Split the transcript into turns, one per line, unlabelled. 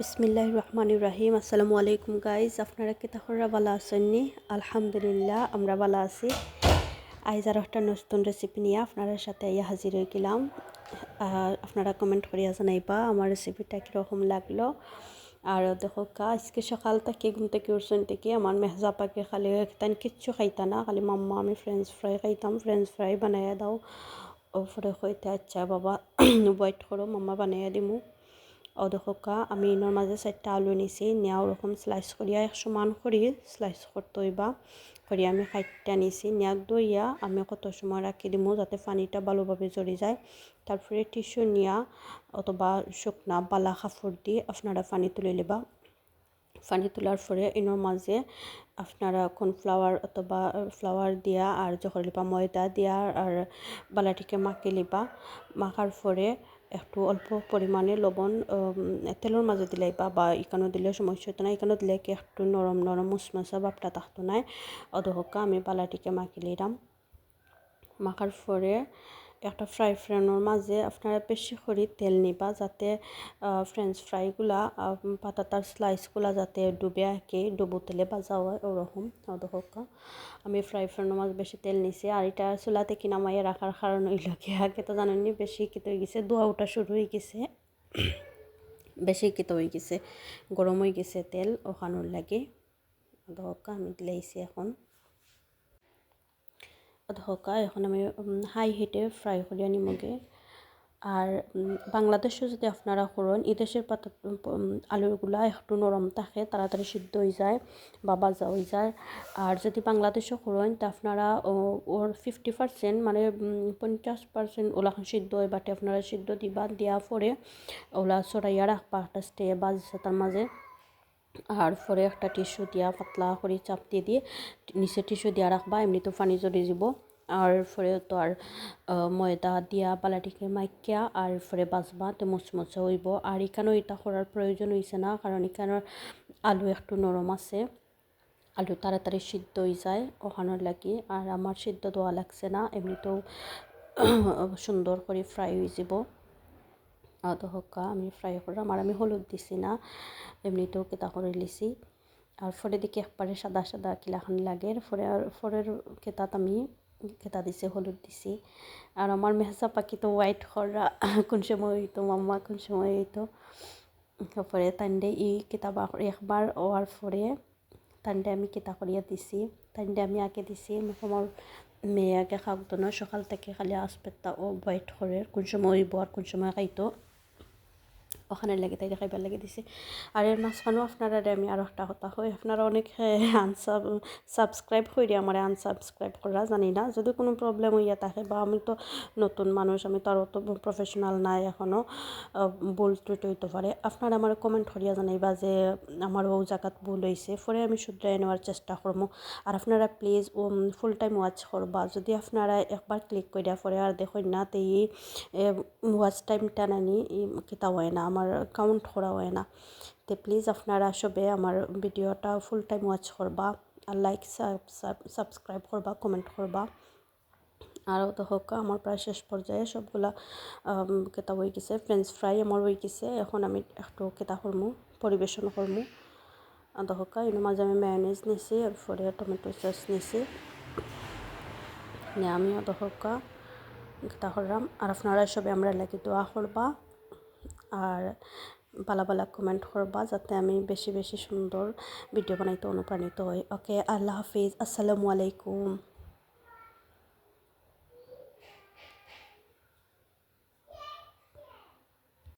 বিসমিল্লাহ রহমান রাহিম। আসসালামু আলাইকুম গাইজ আপনারা কি তাহরা ভালো আলহামদুলিল্লাহ, আমরা ভালো আছি। আইজ আর একটা নতুন রেসিপি নিয়ে আপনাদের সাথে ইয়া হাজির হয়ে গেলাম। আপনারা কমেন্ট করিয়া জানাইবা আমার রেসিপিটা কীরকম লাগল। আর দেখো কা আজকে সকাল থেকে ঘুম থেকে উঠছেন থেকে আমার মেহজা পাকে খালি তাই কিচ্ছু খাইতা না। খালি মাম্মা, আমি ফ্রেঞ্চ ফ্রাই খাইতাম। ফ্রেঞ্চ ফ্রাই বানাইয়া দাও। ওপরে হইতে আচ্ছা বাবা ওয়েট করো, মাম্মা বানাইয়া দিমু। অদহকা আমি ইনোর মাঝে চারটা আলু নিছি নেওয়া ওরকম স্লাইস করিয়া সমান করি স্লাইস করতে হইবা করি আমি খাইটা নিছি, নেয়াক দইয়া আমি কত সময় রাখি দিমু যাতে পানিটা ভালোভাবে জড়ি যায়। তারপরে টিস্যু নিয়া অথবা শুকনা বালা কাপড় দিয়ে আপনারা পানি তুলে নেবা পানি তোলার পরে ইনোর মাঝে আপনারা কর্নফ্লাওয়ার অথবা ফ্লাওয়ার দিয়া আর যখন লিবা ময়দা দিয়া আর বালাটিকে মাখি লিবা। মাখার পরে একটু অল্প পরিমাণে লবণ তেলের মাঝে দিলে বা ইকানো দিলে সমস্যা হতো না দিলে কি একটু নরম নরম মুসমসা ভাবটা থাকতো না অধহকা আমি বালাটিকে মাখি লিলাম মাখার পরে একটা ফ্রাই ফ্রাইনের মাঝে আপনারা বেশি করে তেল নিবা যাতে ফ্রেঞ্চ ফ্রাইগুলা পাতাতার স্লাইসগুলা যাতে ডুবে আঁকে ডুবো তেলে বাজা হয় ওরকম আমি ফ্রাই ফ্রাইনের মাঝে বেশি তেল নিছি আর এটা চুলা থেকে নামাইয়ে রাখার কারণ হইল কি? আগে তো জানেননি, বেশি কিতে হয়ে গেছে দোয়া ওটা শুরু হয়ে গেছে। বেশি কিতে হয়ে গেছে, গরম হয়ে গেছে তেল ওখানোর লাগে। হোক, আমি দিলাইছি এখন। হকা এখন আমি হাই হিটে ফ্রাই করে আনিমগে আর বাংলাদেশে যদি আপনারা করেন এই দেশের পাতা আলুগুলা একটু নরম থাকে, তাড়াতাড়ি সিদ্ধ হয়ে যায় বা বাজা হয়ে যায়। আর যদি বাংলাদেশে করেন, তা আপনারা ওর ফিফটি পার্সেন্ট মানে পঞ্চাশ পার্সেন্ট ওলাখান সিদ্ধ হয়, বাটে আপনারা সিদ্ধ দিবা দেওয়া পরে ওলা চড়াইয়া রাখবা একটা স্টে বাজছে তার মাঝে। আর পরে একটা টিস্যু দিয়া পাতলা করে চাপ দিয়ে নিচে টিস্যু দিয়া রাখবা, এমনি তো পানি জড়ি যাব। আর পরে তো আর ময়দা দিয়া বালাটিকে মাইকিয়া আর পরে বাজবা তো মুচমুচে হইব। আর এখানেও এটা করার প্রয়োজন হয়েছে না, কারণ এখানের আলু একটু নরম আছে। আলু তাড়াতাড়ি সিদ্ধ হয়ে যায় ওখানোর লাগি, আর আমার সিদ্ধ দেওয়া লাগছে না, এমনিতেও সুন্দর করে ফ্রাই হয়ে যাব। আদা হকা, আমি ফ্রাই করলাম আর আমি হলুদ দিছি না, এমনিতেও কেতা করে লিছি। আর ফরে দিকে একবারে সাদা সাদা কিলাখান লাগে ফরে ফরের কেতাত আমি কেতা দিছি, হলুদ দিছি। আর আমার মেহসা পাখি তো হোয়াইট খরা কোন সময় হইতো মাম্মা, কোন সময় হইতো। তারপরে তান্ডে ই কিতাব একবার ওয়ার পরে তান্ডে আমি কিতা করিয়া দিছি। তান্ডে আমি আগে দিছি, আমার মেয়ে আগে খাওয়াতো না, সকাল থেকে খালি আসপেত্তা ও হোয়াইট করে কোন সময় হইব আর কোন সময় খাইতো। ওখানে লেগে তাই দেখাইবার লেগে দিছে। আর এর মাঝখানেও আপনারা আমি আর একটা কথা হয় আপনারা অনেক আনসাব সাবস্ক্রাইব হয়ে আমার আনসাবস্ক্রাইব করা, জানি না। যদি কোনো প্রবলেম হইয়া থাকে বা আমি তো নতুন মানুষ, আমি তো আরও তো প্রফেশনাল নাই এখনও ভুল ত্রুটি হইতে পারে, আপনারা আমার কমেন্ট করিয়া জানাইবা যে আমার ও জায়গাত ভুল হয়েছে পরে আমি শুধরাই নেওয়ার চেষ্টা করব আর আপনারা প্লিজ ও ফুল টাইম ওয়াচ করবা। যদি আপনারা একবার ক্লিক করিয়া পরে আর দেখুন না তো এই ওয়াচ টাইমটা নানি কিতা হয় না। আমার কাউন্ট করা হয় না। তো প্লিজ আপনারা সবে আমার ভিডিওটা ফুল টাইম ওয়াচ করবা, আর লাইক সাবস্ক্রাইব করবা কমেন্ট করবা। আরও তো হোক, আমার প্রায় শেষ পর্যায়ে সবগুলা কেতা হয়ে গেছে ফ্রেঞ্চ ফ্রাই আমার হয়ে গেছে, এখন আমি একটু কেতা করমু, পরিবেশন করমু। দহকা এর মাঝে আমি ম্যানেজ নিছি এরপরে টমেটো সস নিছি। নিয়ে আমিও কেতা করলাম, আর আপনারা সবে আমরা লাগে দোয়া করবা। আর বালা বালা কমেন্ট করবা যাতে আমি বেশি বেশি সুন্দর ভিডিও বানাইতে অনুপ্রাণিত হই। ওকে আল্লাহ হাফিজ, আসসালামু আলাইকুম।